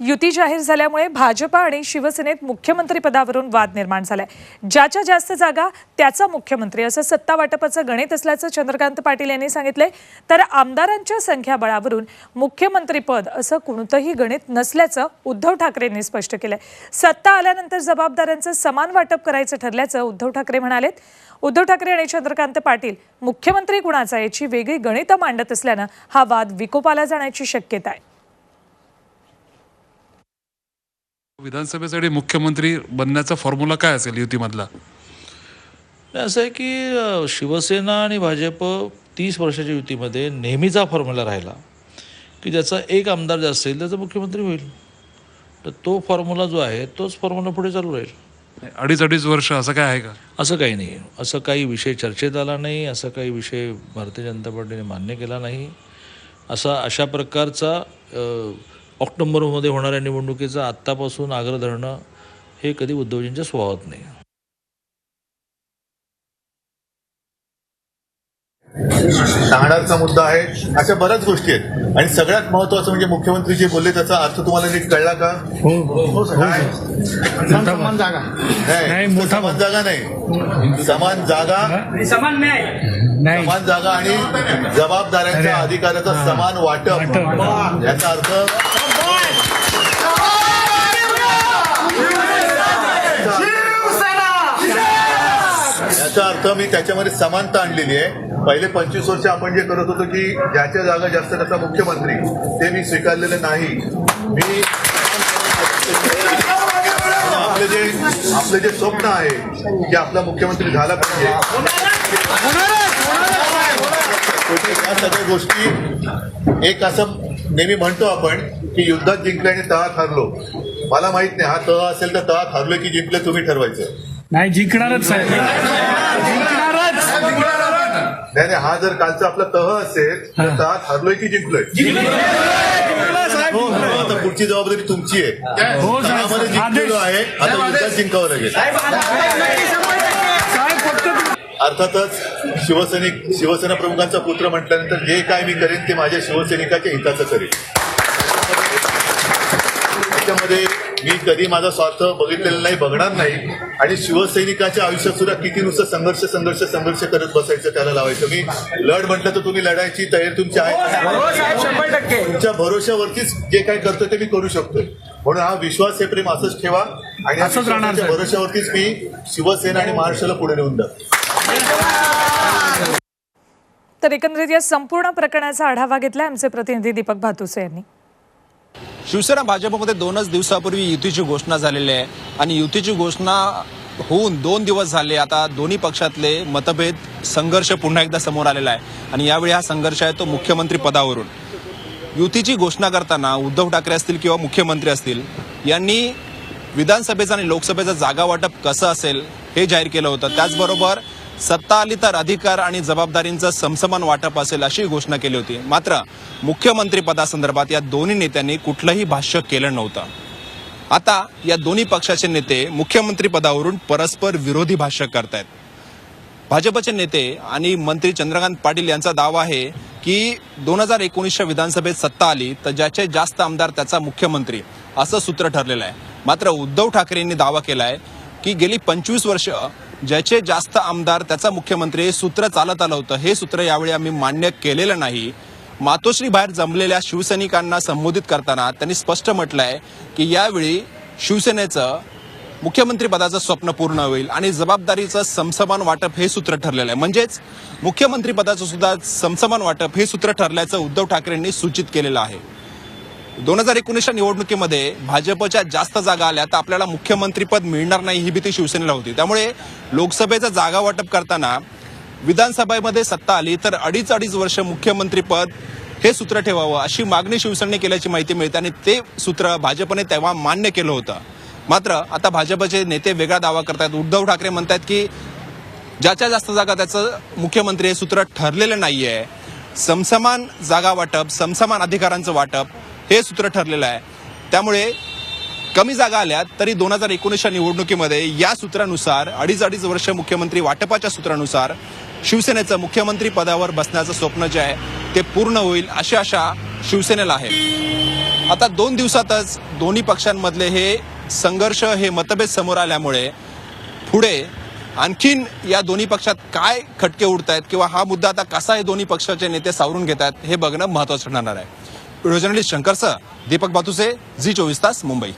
युती जाहीर झाल्यामुळे भाजपा आणि शिवसेनेत मुख्यमंत्रीपदावरून वाद निर्माण झालाय. ज्याच्या जास्त जागा त्याचा मुख्यमंत्री. असं सत्ता वाटपाचं गणित असल्याचं चंद्रकांत पाटील यांनी सांगितलंय. तर आमदारांच्या संख्याबळावरून मुख्यमंत्रीपद असं कोणतंही गणित नसल्याचं उद्धव ठाकरेंनी स्पष्ट केलंय. सत्ता आल्यानंतर जबाबदाऱ्यांचं समान वाटप करायचं ठरल्याचं उद्धव ठाकरे म्हणालेत. उद्धव ठाकरे आणि चंद्रकांत पाटील मुख्यमंत्री कुणाचा याची वेगळी गणितं मांडत असल्यानं हा वाद विकोपाला जाण्याची शक्यता आहे. विधानसभेसाठी मुख्यमंत्री बनण्याचा फॉर्म्युला काय असेल युतीमधला? असं आहे की शिवसेना आणि भाजप तीस वर्षाच्या युतीमध्ये नेहमीचा फॉर्म्युला राहिला. की ज्याचा एक आमदार जास्त येईल त्याचा मुख्यमंत्री होईल. तर तो फॉर्म्युला जो आहे तोच फॉर्म्युला पुढे चालू राहील. अडीच अडीच वर्ष असं काय आहे का? असं काही नाही. असं काही विषय चर्चेत आला नाही. असं काही विषय भारतीय जनता पार्टीने मान्य केला नाही. असा अशा प्रकारचा ऑक्टोबरमध्ये होणाऱ्या निवडणुकीचा आत्तापासून आग्रह धरणं हे कधी उद्धवजींच्या स्वभावात नाही. नाणारचा मुद्दा आहे. अशा बऱ्याच गोष्टी आहेत. आणि सगळ्यात महत्वाचं म्हणजे मुख्यमंत्री जे बोलले त्याचा अर्थ तुम्हाला नीट कळला का? काय? समान जागा. नाही समान जागा नाही. समान जागा समान न्याय. नाही समान जागा आणि जबाबदाऱ्यांच्या अधिकाराचा समान वाटप. याचा अर्थ याचा अर्थ मी त्याच्यामध्ये समानता आणलेली आहे. पहिले पंचवीस वर्ष आपण जे करत होतो की ज्याच्या जागा जास्त त्याचा मुख्यमंत्री ते मी स्वीकारलेलं नाही. मी आपले जे आपले जे स्वप्न आहे की आपला मुख्यमंत्री झाला पाहिजे. या सगळ्या गोष्टी एक असं नेहमी म्हणतो आपण की युद्धात जिंकल्याने तळात हरलो. मला माहीत नाही हा तळ असेल तर तळात हरलो की जिंकलं तुम्ही ठरवायचं. नाही जिंकणारच नाही नाही, हा जर कालचा आपला तह असेल तर तळात हरलोय की जिंकलोय? हो, हो, आता पुढची जबाबदारी तुमची आहे. हो, साहेब. तळामध्ये जिंकलेलो आहे आता युद्धात जिंकावं लागेल. साहेब फक्त अर्थातच शिवसैनिक शिवसेना प्रमुखांचा पुत्र म्हटल्यानंतर जे काय मी करेन ते माझ्या शिवसैनिकाच्या हिताचं करेन. त्याच्यामध्ये मी कधी माझा स्वार्थ बघितलेला नाही बघणार नाही. आणि शिवसैनिकाच्या आयुष्यात सुद्धा किती नुसतं संघर्ष संघर्ष संघर्ष करत बसायचं त्याला लावायचं. मी लढ म्हटलं तर तुम्ही लढायची तयारी तुमची आहे. तुमच्या भरोश्यावरतीच जे काय करतो ते मी करू शकतोय. म्हणून हा विश्वास हे प्रेम असंच ठेवा. आणि असंच राहणार. भरोश्यावरतीच मी शिवसेना आणि महाराष्ट्राला पुढे नेऊन द्या तर एकंदरीत या संपूर्ण प्रकरणाचा आढावा घेतला आमचे प्रतिनिधी दीपक भातुसे यांनी. शिवसेना भाजपमध्ये दोनच दिवसापूर्वी युतीची घोषणा झालेली आहे. आणि युतीची घोषणा होऊन दोन दिवस झाले. आता दोन्ही पक्षातले मतभेद संघर्ष पुन्हा एकदा समोर आलेला आहे. आणि यावेळी हा संघर्ष आहे तो मुख्यमंत्री पदावरून. युतीची घोषणा करताना उद्धव ठाकरे असतील किंवा मुख्यमंत्री असतील यांनी विधानसभेचं आणि लोकसभेचं जागा वाटप कसं असेल हे जाहीर केलं होतं. त्याचबरोबर सत्ता आली तर अधिकार आणि जबाबदारींचं समसमान वाटप असेल अशी घोषणा केली होती. मात्र मुख्यमंत्री पदासंदर्भात या दोन्ही नेत्यांनी कुठलंही भाष्य केलं नव्हतं. आता या दोन्ही पक्षाचे नेते मुख्यमंत्री पदावरून परस्पर विरोधी भाष्य करतायत. भाजपचे नेते आणि मंत्री चंद्रकांत पाटील यांचा दावा आहे की दोन हजार एकोणीसच्या विधानसभेत सत्ता आली तर ज्याचे जास्त आमदार त्याचा मुख्यमंत्री असं सूत्र ठरलेलं आहे. मात्र उद्धव ठाकरेंनी दावा केलाय की गेली पंचवीस वर्ष ज्याचे जास्त आमदार त्याचा मुख्यमंत्री हे सूत्र चालत आलं होतं. हे सूत्र यावेळी आम्ही मान्य केलेलं नाही. मातोश्री बाहेर जमलेल्या शिवसैनिकांना संबोधित करताना त्यांनी स्पष्ट म्हटलंय की यावेळी शिवसेनेचं मुख्यमंत्रीपदाचं स्वप्न पूर्ण होईल आणि जबाबदारीचं समसमान वाटप हे सूत्र ठरलेलं आहे. म्हणजेच मुख्यमंत्रीपदाचं सुद्धा समसमान वाटप हे सूत्र ठरल्याचं उद्धव ठाकरेंनी सूचित केलेलं आहे. दोन हजार एकोणीसच्या निवडणुकीमध्ये भाजपच्या जास्त जागा आल्या तर आपल्याला मुख्यमंत्रीपद मिळणार नाही ही भीती शिवसेनेला होती. त्यामुळे लोकसभेचं जागा वाटप करताना विधानसभेमध्ये सत्ता आली तर अडीच अडीच वर्ष मुख्यमंत्रीपद हे सूत्र ठेवावं अशी मागणी शिवसेनेने केल्याची माहिती मिळते आणि ते सूत्र भाजपने तेव्हा मान्य केलं होतं. मात्र आता भाजपचे नेते वेगळा दावा करतायत. उद्धव ठाकरे म्हणतात की ज्याच्या जास्त जागा त्याचं मुख्यमंत्री हे सूत्र ठरलेलं नाहीये. समसमान जागा वाटप समसमान अधिकारांचं वाटप हे सूत्र ठरलेलं आहे. त्यामुळे कमी जागा आल्या तरी दोन हजार एकोणीसच्या निवडणुकीमध्ये या सूत्रानुसार अडीच अडीच वर्ष मुख्यमंत्री वाटपाच्या सूत्रानुसार शिवसेनेचं मुख्यमंत्री पदावर बसण्याचं स्वप्न जे आहे ते पूर्ण होईल अशी आशा शिवसेनेला आहे. आता दोन दिवसातच दोन्ही पक्षांमधले हे संघर्ष हे मतभेद समोर आल्यामुळे पुढे आणखीन या दोन्ही पक्षात काय खटके उडत आहेत किंवा हा मुद्दा आता कसा हे दोन्ही पक्षाचे नेते सावरून घेत आहेत हे बघणं महत्वाचं ठरणार आहे. व्हिडिओ जर्नलिस्ट शंकरसह दीपक बातुसे झी चोवीस तास मुंबई